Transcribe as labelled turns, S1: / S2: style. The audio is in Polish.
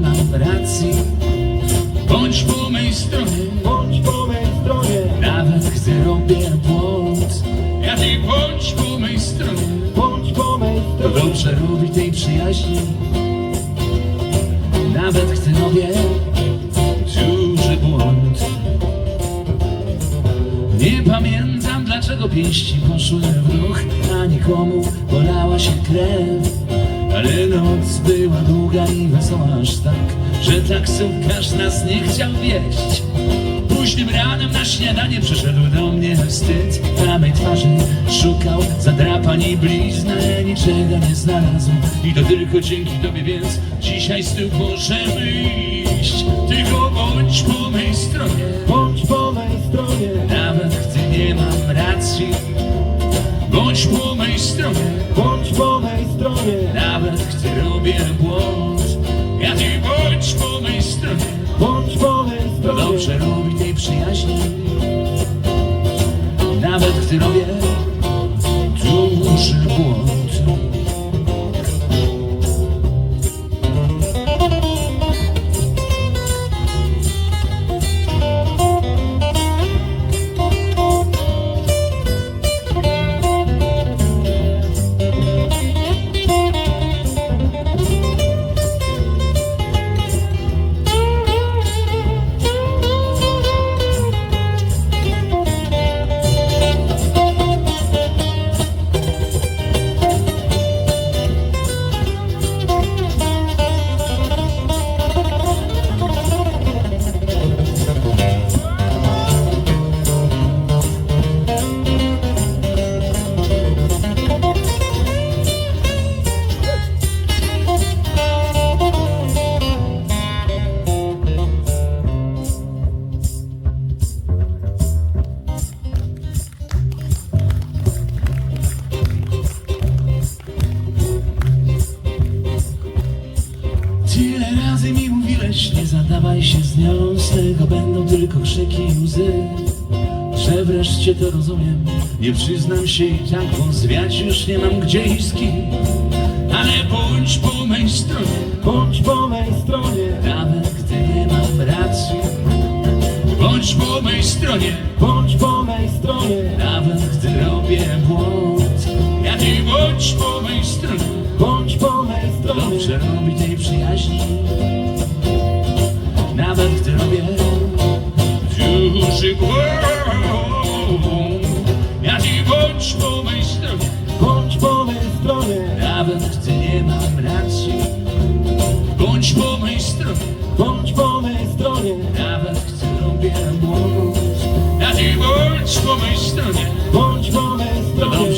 S1: mam racji. Bądź po mej stronie,
S2: Bądź po mej stronie,
S1: nawet gdy robię błąd. Ja ty bądź po mej stronie,
S2: bądź po mej
S1: to
S2: stronie.
S1: dobrze robi tej przyjaźni. Nawet gdy robię duży błąd. Nie pamiętam dlaczego pięści poszły w ruch, a nikomu polała się krew. Noc była długa i wesoła aż tak, że taksówkarz nas nie chciał wieść. Późnym ranem na śniadanie przyszedł do mnie wstyd. Na mej twarzy szukał zadrapań i blizn Ale niczego nie znalazł. I to tylko dzięki tobie, więc dzisiaj z tyłu możemy iść. Tylko bądź po mej stronie.
S2: Bądź po mej stronie,
S1: nawet gdy nie mam racji Bądź po mej stronie, gdy zadawaj się z nią Z tego będą tylko krzyki i łzy. Że wreszcie to rozumiem. Nie przyznam się i tak, bo zwiać już nie mam gdzie i z kim. Ale bądź po mej stronie.
S2: Bądź po mej stronie,
S1: Nawet gdy nie mam racji. Bądź po mej stronie.
S2: Bądź po mej stronie,
S1: Nawet gdy robię błąd. Ja ty bądź po mej stronie.
S2: Bądź po mej stronie.
S1: dobrze robi tej przyjaźni Nawet gdy robię duży błąd Ja ty bądź po mej stronie
S2: Bądź po mej stronie,
S1: Nawet gdy nie mam racji Bądź po mej stronie
S2: bądź po mej stronie,
S1: Nawet gdy robię błąd Ja ty bądź po mej stronie
S2: bądź po mej stronie.